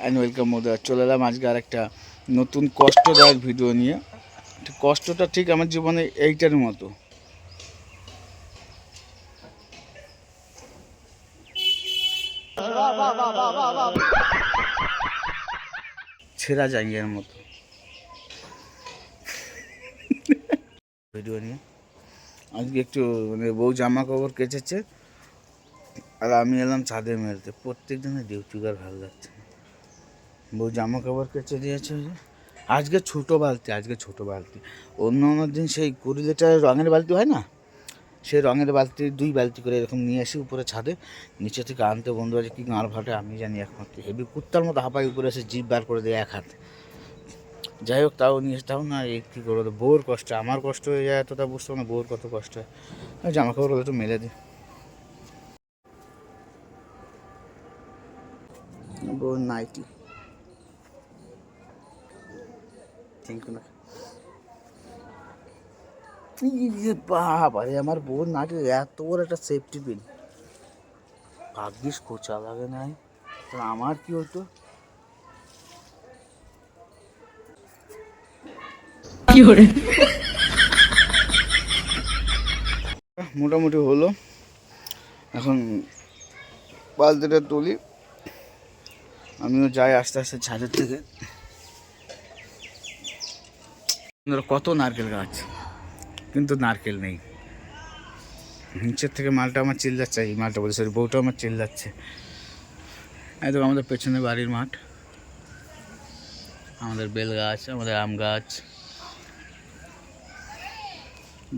And welcome মোদা চলে এলাম আজকে আর একটা নতুন কষ্টদায়ক ভিডিও নিয়ে। কষ্টটা ঠিক আমার জীবনে এইটার মতো। ছেঁড়া জাঙ্গিয়ার মতো। ভিডিও নিয়ে। আজকে একটু মানে বউ জামা কাপড় কেচেছে। আর আমি এলাম ছাদে মেলতে। প্রত্যেক দিনে ডিউটিকার ভালো লাগছে। বউ জামা কাপড় কেচে দিয়েছে আজকে ছোটো বালতি, আজকে ছোটো বালতি। অন্য অন্য দিন সেই কুড়ি লিটারের রঙের বালতি হয় না? সেই রঙের বালতি, দুই বালতি করে এরকম নিয়ে আসি উপরে ছাদে। নিচে থেকে আনতে বন্ধু আছে, কি গাঁড় ফাটে আমি জানি একমাত্র। হেভি কুত্তার মতো হাঁপাই উপরে এসে জিপ বার করে দেয় এক হাতে। যাই হোক, তাও নিয়ে তাও না এই কী করব, তো বউর কষ্ট, আমার কষ্ট হয়ে যায় এতটা, বুঝতে না বউর কত কষ্ট হয়। জামা কাপড় একটু মেলে দিই। বউর নাইটি। থ্যাংক ইউ না বাবা রে আমার বউর নাইটি এত বড় একটা সেফটি পিন ভাগ্যিস কোচা লাগে নাই। আমার কি হতো মোটামুটি হলো। এখন বালতিটা তুলি। আমিও যাই আস্তে আস্তে ছাদের থেকে। কত নারকেল গাছ? কিন্তু নারকেল নেই। নিচের থেকে মালটা আমার চিল্লাচ্ছে এই মালটা বলছে সরি বউটা আমার চিল্লাচ্ছে এই দেখো আমাদের পেছনে বাড়ির মাঠ। আমাদের বেল গাছ, আমাদের আম গাছ।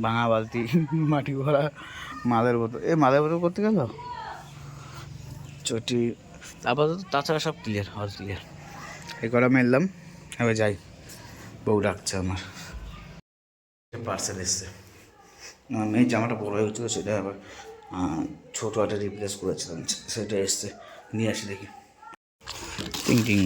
ভাঙা বালতি, মাটি ভরা মালের বোতল। এ মালের বোতল করতে গেল চটি। আপাতত তাছাড়া সব ক্লিয়ার অল ক্লিয়ার এই করা মেললাম, এবার যাই। বউ ডাকছে আমার। পার্সেল এসছে। আমার মেয়ের জামাটা বড় হয়ে সেটা আবার ছোটো একটা রিপ্লেস করেছিলাম, সেটা এসছে, নিয়ে আসি দেখি। টিং।